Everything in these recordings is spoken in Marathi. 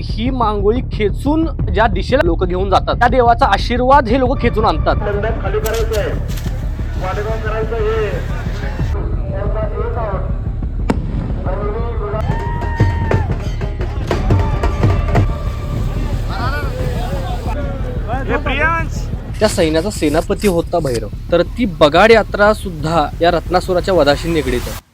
ही मांगोळी खेचून ज्या दिशेला लोक घेऊन जातात त्या देवाचा आशीर्वाद हे लोक खेचून आणतात. हे. त्या सैन्याचा सेनापती होता भैरव. तर ती बगाड यात्रा सुद्धा या रत्नासुराच्या वधाशी निगडीत आहे.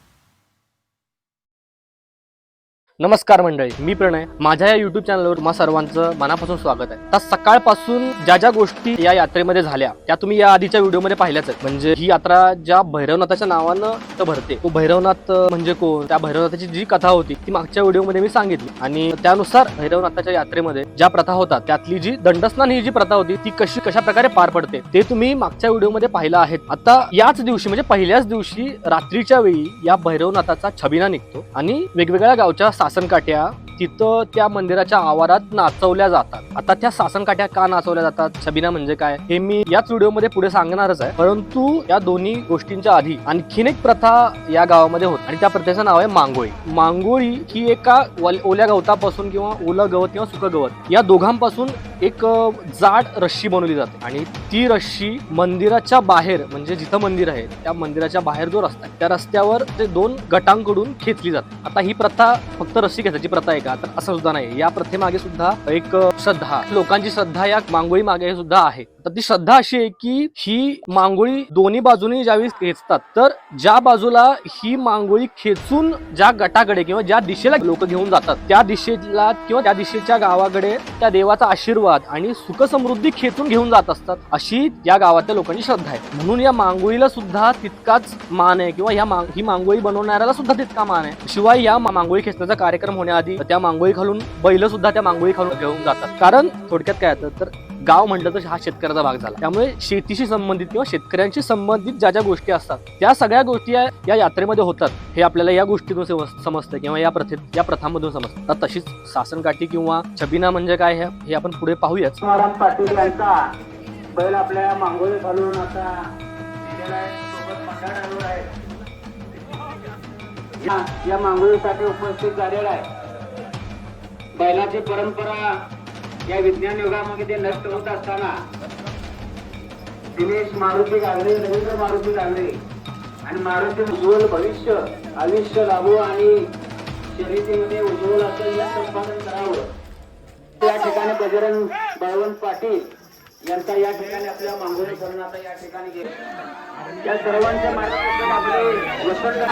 नमस्कार मंडळी मी प्रणय. माझ्या या युट्यूब चॅनलवर तुम्हा सर्वांचं मनापासून स्वागत आहे. तर सकाळपासून ज्या ज्या गोष्टी या यात्रेमध्ये झाल्या त्या तुम्ही या आधीच्या व्हिडिओमध्ये पाहिल्याच आहेत. म्हणजे ही यात्रा ज्या भैरवनाथाच्या नावानं तर भरते. तो भैरवनाथ म्हणजे कोण? त्या भैरवनाथाची जी कथा होती ती मागच्या व्हिडिओमध्ये मी सांगितली. आणि त्यानुसार भैरवनाथाच्या यात्रेमध्ये ज्या प्रथा होतात त्यातली जी दंडस्नान ही जी प्रथा होती ती कशी कशा प्रकारे पार पडते ते तुम्ही मागच्या व्हिडिओमध्ये पाहिलं आहेत. आता याच दिवशी म्हणजे पहिल्याच दिवशी रात्रीच्या वेळी या भैरवनाथाचा छबिना निघतो आणि वेगवेगळ्या गावच्या सासनकाठ्या तिथं त्या मंदिराच्या आवारात नाचवल्या जातात. आता त्या सासनकाठ्या का नाचवल्या जातात? छबिना म्हणजे काय? हे मी याच व्हिडिओमध्ये पुढे सांगणारच आहे. परंतु या दोन्ही गोष्टींच्या आधी आणखीन एक प्रथा या गावामध्ये होत. आणि त्या प्रथेचं नाव आहे मांगोळी. मांगोळी ही एका वल- ओल्या गवतापासून किंवा ओलं गवत किंवा सुकं गवत या दोघांपासून एक जाड रश्शी बनवली जाते. आणि ती रश्शी मंदिराच्या बाहेर म्हणजे जिथं मंदिर आहे त्या मंदिराच्या बाहेर जो रस्ता आहे त्या रस्त्यावर ते दोन गटांकडून खेचली जाते. आता ही प्रथा फक्त रस्सी खेचायची प्रथा आहे का? तर असं सुद्धा नाही. या प्रथेमागे सुद्धा एक श्रद्धा लोकांची श्रद्धा या मांगोळी मागे सुद्धा आहे. तर ती श्रद्धा अशी आहे की ही मांगोळी दोन्ही बाजूनी ज्यावेळी खेचतात तर ज्या बाजूला ही मांगोळी खेचून ज्या गटाकडे किंवा ज्या दिशेला लोक घेऊन जातात त्या दिशेला किंवा त्या दिशेच्या गावाकडे त्या देवाचा आशीर्वाद आणि सुख समृद्धी खेचून घेऊन जात असतात अशी या गावातल्या लोकांची श्रद्धा आहे. म्हणून या मांगोळीला सुद्धा तितकाच मान आहे किंवा या मांग- ही मांगोळी बनवणाऱ्याला सुद्धा तितका मान आहे. शिवाय या मांगोळी खेचण्याचा कार्यक्रम होण्याआधी त्या मांगोळी खालून बैल सुद्धा त्या मांगोळी खालून घेऊन जातात. कारण थोडक्यात काय येतं तर गाव म्हटलं तर हा शेतकऱ्याचा भाग झाला. त्यामुळे शेतीशी संबंधित किंवा शेतकऱ्यांशी संबंधित ज्या ज्या गोष्टी असतात त्या सगळ्या गोष्टी या यात्रेमध्ये होतात. हे आपल्याला या गोष्टीतून समजतं किंवा या प्रथेत या प्रथांमधून समजतं. तर तशीच सासनकाठी किंवा छबिना म्हणजे काय हे आपण पुढे पाहूयाच पाटील यांचा बैल आपल्या मांगोळी घालून आता या मांगोळीसाठी उपस्थित झालेला आहे. बैलाची परंपरा या विज्ञान युगामध्ये ते नष्ट होत असताना दिनेश मारुती गागडे रवींद्र मारुती गागडे आणि मारुती उज्ज्वल भविष्य आयुष्य लाभो आणि शर्यतीमध्ये उज्ज्वल असं या संपादन करावं. या ठिकाणी बजरंग बळवंत पाटील यांचा या ठिकाणी आपल्या मांगोळी करून आता या ठिकाणी गेले या सर्वांच्या मार्गदर्शन आपले वसंत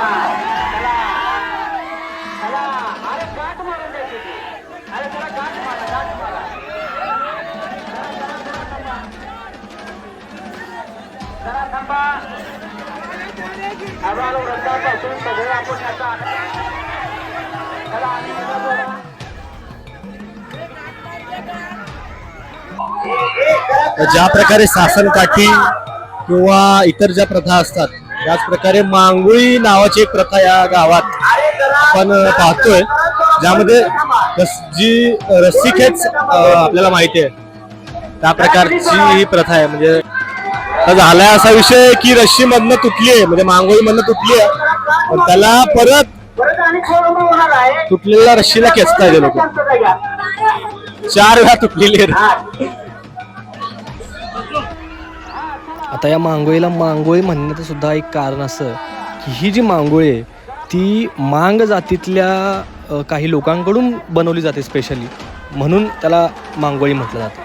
आम्हाला सगळे आपण याचा ज्या प्रकारे सासनकाठी किंवा इतर ज्या प्रथा असतात त्याच प्रकारे मांगुळी नावाची एक प्रथा या गावात आपण पाहतोय. ज्यामध्ये जी रस्सीखेच आपल्याला माहिती आहे त्या प्रकारची ही प्रथा आहे. म्हणजे झालाय असा विषय की रस्सी मधनं तुटली आहे म्हणजे मांगोळी मधनं तुटली आहे पण त्याला परत तुटलेल्या रश्शीला खेचता येते लोक. चार वेळा तुटलेली आता या मांगोळीला मांगोळी म्हणण्याचं सुद्धा एक कारण असं की ही जी मांगोळी आहे ती मांग जातीतल्या काही लोकांकडून बनवली जाते स्पेशली म्हणून त्याला मांगोळी म्हटलं जातं.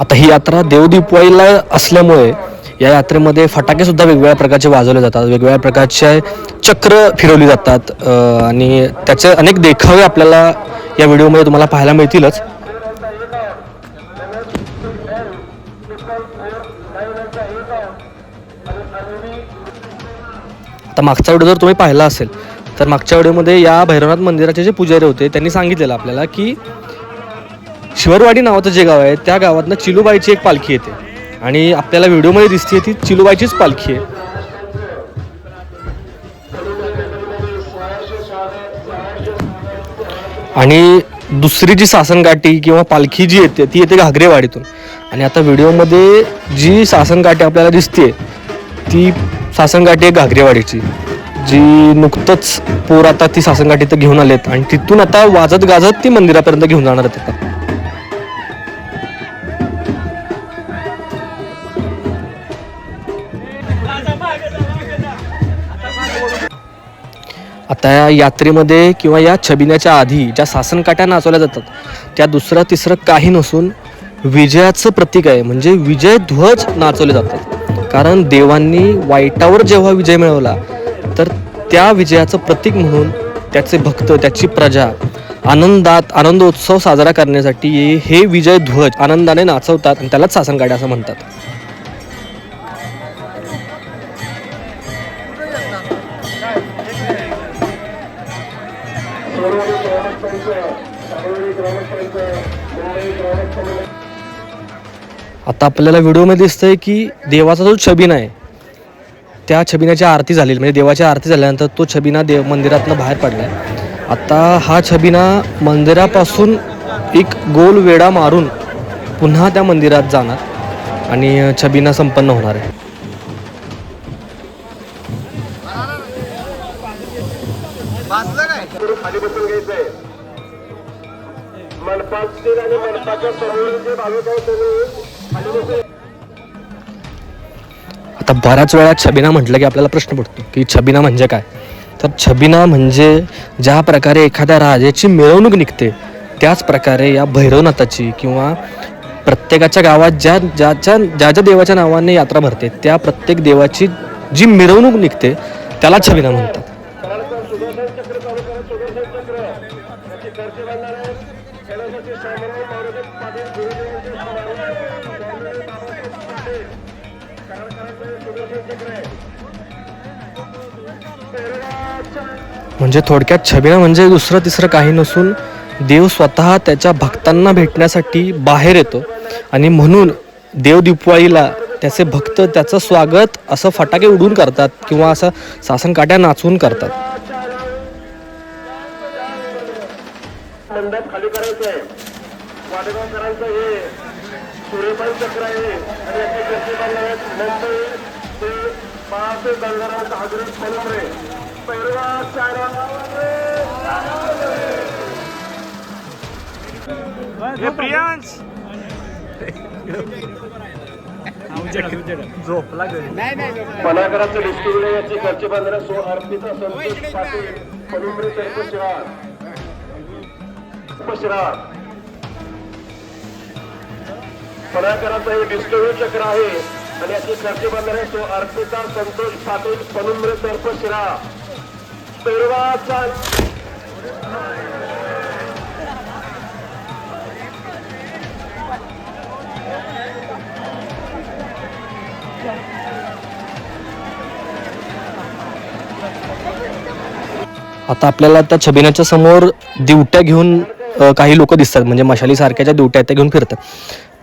आता ही यात्रा देवदीपवाईला असल्यामुळे या यात्रेमध्ये फटाके सुद्धा वेगवेगळ्या प्रकारचे वाजवले जातात वेगवेगळ्या प्रकारचे चक्र फिरवली जातात आणि त्याचे अनेक देखावे आपल्याला या व्हिडिओमध्ये तुम्हाला पाहायला मिळतीलच. आता मागचा व्हिडिओ जर तुम्ही पाहिला असेल तर मागच्या व्हिडिओमध्ये या भैरवनाथ मंदिराचे जे पुजारी होते त्यांनी सांगितलेलं आपल्याला की शिवरवाडी नावाचं जे गाव आहे त्या गावातनं चिलूबाईची एक पालखी येते. आणि आपल्याला व्हिडिओमध्ये दिसते ती चिलूबाईचीच पालखी आहे. आणि दुसरी जी सासनकाठी किंवा पालखी जी येते ती येते घागरेवाडीतून. आणि आता व्हिडिओमध्ये जी सासनकाठी आपल्याला दिसते ती सासनकाठी आहे घागरेवाडीची. जी नुकतंच पोर आता ती सासनकाठी इथं घेऊन आलेत आणि तिथून आता वाजत गाजत ती मंदिरापर्यंत घेऊन जाणार आहेत आता. आता या यात्रेमध्ये किंवा या छबिन्याच्या आधी ज्या सासनकाट्या नाचवल्या जातात त्या दुसरं तिसरं काही नसून विजयाचं प्रतीक आहे. म्हणजे विजय ध्वज नाचवले जातात. कारण देवांनी वाईटावर जेव्हा विजय मिळवला तर त्या विजयाचं प्रतीक म्हणून त्याचे भक्त त्याची प्रजा आनंदात आनंदोत्सव साजरा करण्यासाठी हे विजय ध्वज आनंदाने नाचवतात आणि त्यालाच सासनकाठ्या असं म्हणतात. आता आपल्याला व्हिडिओमध्ये दिसतंय की देवाचा जो छबीन आहे त्या छबिनाची आरती झालेली म्हणजे देवाची आरती झाल्यानंतर तो छबिना देव मंदिरातनं बाहेर पडला आहे आता हा छबिना मंदिरापासून एक गोल वेढा मारून पुन्हा त्या मंदिरात जाणार आणि छबिना संपन्न होणार आहे. खाली बसून घ्यायचंय. मनपातील आणि मनपाच्या समोर जे भाविक आहेत त्यांनी आता बऱ्याच वेळा छबिना म्हटलं की आपल्याला प्रश्न पडतो की छबिना म्हणजे काय? तर छबिना म्हणजे ज्या प्रकारे एखाद्या राजाची मिरवणूक निघते त्याच प्रकारे या भैरवनाथाची किंवा प्रत्येकाच्या गावात ज्या ज्याच्या ज्या ज्या देवाच्या नावाने यात्रा भरते त्या प्रत्येक देवाची जी मिरवणूक निघते त्याला छबिना म्हणतात. म्हणजे थोडक्यात छबिना म्हणजे दुसरं तिसरं काही नसून देव स्वतः त्याच्या भक्तांना भेटण्यासाठी बाहेर येतो. आणि म्हणून देव दिपवाळीला त्याचे भक्त त्याचं स्वागत असं फटाके उडून करतात किंवा असं सासनकाट्या नाचवून करतात. सूर्यपान चक्र आहे आणि याचे बांधणार आहेत मुंबई ते बाळासाहेब गंगाराम हाजरी फलमरे पैरवा हे प्रियांश. पनागराचं डिस्ट्रिब्युटर याचे घरचे बांधणार सो अर्पिता संतोष पाटील फलुंबरे तर्फ शिराळ. पनागराचं हे डिस्ट्रिब्युटर चक्र आहे. आणि याची घरचे बांधणार आहे सो अर्पिता संतोष पाटील पनुम्र तर्फ शिरा पेरवाचा आता आपल्याला त्या छबिनाच्या समोर दिवट्या घेऊन काही लोक दिसतात. म्हणजे मशाली सारख्याच्या दिवट्या त्या घेऊन फिरतात.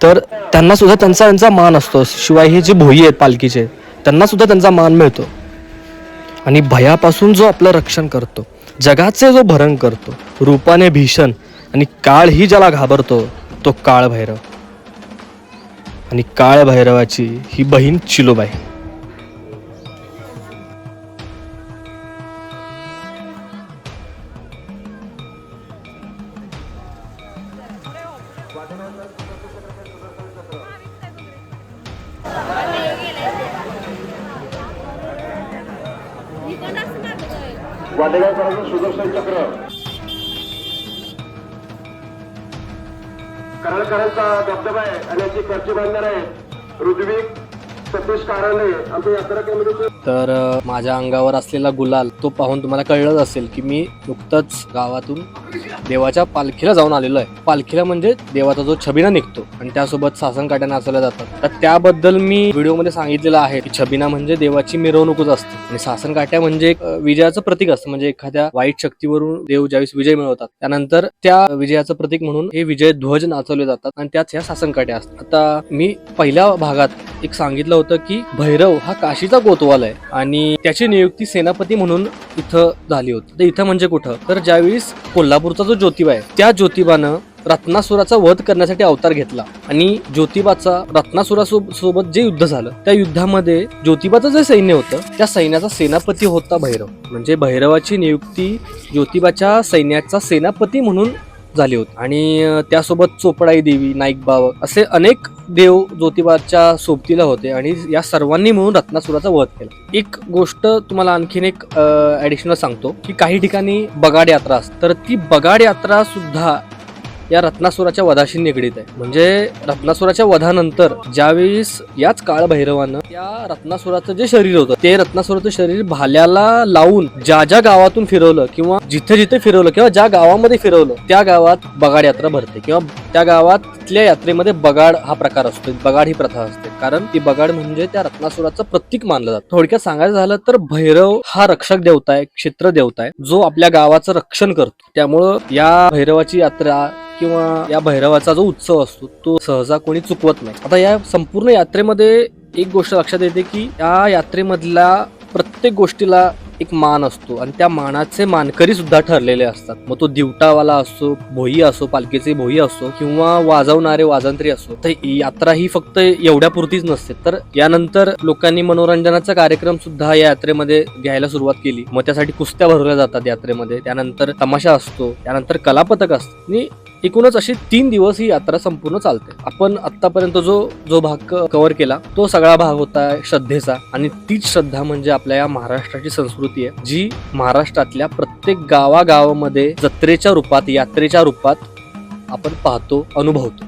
तर त्यांना सुद्धा त्यांचा त्यांचा मान असतो. शिवाय हे जे भोई आहेत पालखीचे त्यांना सुद्धा त्यांचा मान मिळतो. आणि भयापासून जो आपलं रक्षण करतो जगाचे जो भरण करतो रूपाने भीषण आणि काळ ही ज्याला घाबरतो तो काळ भैरव आणि काळ भैरवाची ही बहीण चिलोबाई. वाटेगावकरांचं सुदर्शन चक्र. कराळकरांचा धबधबा आहे आणि याची खर्ची बांधणार आहे. ऋत्विक सतीश कारंडे आमच्या यात्रा कमिटीचे तर माझ्या अंगावर असलेला गुलाल तो पाहून तुम्हाला कळलंच असेल की मी नुकतंच गावातून देवाच्या पालखीला जाऊन आलेलो आहे. पालखीला म्हणजे देवाचा जो छबिना निघतो आणि त्यासोबत सासनकाट्या नाचवल्या जातात. तर त्याबद्दल मी व्हिडिओमध्ये सांगितलेलं आहे की छबिना म्हणजे देवाची मिरवणूकच असते. आणि सासनकाट्या म्हणजे एक, विजयाचं प्रतीक असतं. म्हणजे एखाद्या वाईट शक्तीवरून देव ज्यावेळेस विजय मिळवतात त्यानंतर त्या विजयाचं प्रतीक म्हणून हे विजय ध्वज नाचवले जातात आणि त्याच ह्या सासनकाट्या असतात. आता मी पहिल्या भागात एक सांगितलं होतं की भैरव हा काशीचा कोतवाल आहे. आणि त्याची नियुक्ती सेनापती म्हणून इथं झाली होती. तर इथं म्हणजे कुठं? तर ज्यावेळेस कोल्हापूरचा जो ज्योतिबा आहे त्या ज्योतिबानं रत्नासुराचा वध करण्यासाठी अवतार घेतला. आणि ज्योतिबाचा रत्नासुरासोबत जे युद्ध झालं त्या युद्धामध्ये ज्योतिबाचं जे सैन्य होतं त्या सैन्याचा सेनापती होता भैरव. म्हणजे भैरवाची नियुक्ती ज्योतिबाच्या सैन्याचा सेनापती म्हणून झाले होते. आणि त्यासोबत चोपडाई देवी नाईक बाबा असे अनेक देव ज्योतिबाच्या सोबतीला होते आणि या सर्वांनी मिळून रत्नासुराचा वध केला. एक गोष्ट तुम्हाला आणखीन एक ॲडिशनल सांगतो की काही ठिकाणी बगाड यात्रा असते. तर ती बगाड यात्रा सुद्धा या रत्नासुराच्या वधाशी निगडीत आहे. म्हणजे रत्नासुराच्या वधानंतर ज्यावेळेस याच काळ भैरवानं त्या रत्नासुराचं जे शरीर होतं ते रत्नासुराचं शरीर भाल्याला लावून ज्या ज्या गावातून फिरवलं किंवा जिथे जिथे फिरवलं किंवा ज्या गावामध्ये फिरवलं त्या गावात बगाड यात्रा भरते किंवा त्या गावातल्या यात्रेमध्ये बगाड हा प्रकार असतो बगाड ही प्रथा असते. कारण ती बगाड म्हणजे त्या रत्नासुराचं प्रतीक मानलं जातं. थोडक्यात सांगायचं झालं तर भैरव हा रक्षक देवता आहे क्षेत्र देवता आहे जो आपल्या गावाचं रक्षण करतो. त्यामुळं या भैरवाची यात्रा किंवा या भैरवाचा जो उत्सव असतो तो सहजा कोणी चुकवत नाही. आता या संपूर्ण यात्रेमध्ये एक गोष्ट लक्षात येते की या यात्रेमधल्या प्रत्येक गोष्टीला एक मान असतो आणि त्या मानाचे मानकरी सुद्धा ठरलेले असतात. मग तो दिवटावाला असो भोई असो पालखीचे भोई असो किंवा वाजवणारे वाजंत्री असो तर यात्रा ही फक्त एवढ्या पुरतीच नसते. तर यानंतर लोकांनी मनोरंजनाचा कार्यक्रम सुद्धा या यात्रेमध्ये घ्यायला सुरुवात केली. मग त्यासाठी कुस्त्या भरवल्या जातात यात्रेमध्ये. त्यानंतर तमाशा असतो त्यानंतर कलापथक असतं. आणि एकूणच अशी तीन दिवस ही यात्रा संपूर्ण चालते. आपण आतापर्यंत जो जो भाग कव्हर केला तो सगळा भाग होता श्रद्धेचा. आणि तीच श्रद्धा म्हणजे आपल्या या महाराष्ट्राची संस्कृती आहे जी महाराष्ट्रातल्या प्रत्येक गावागावामध्ये जत्रेच्या रूपात यात्रेच्या रूपात आपण पाहतो अनुभवतो.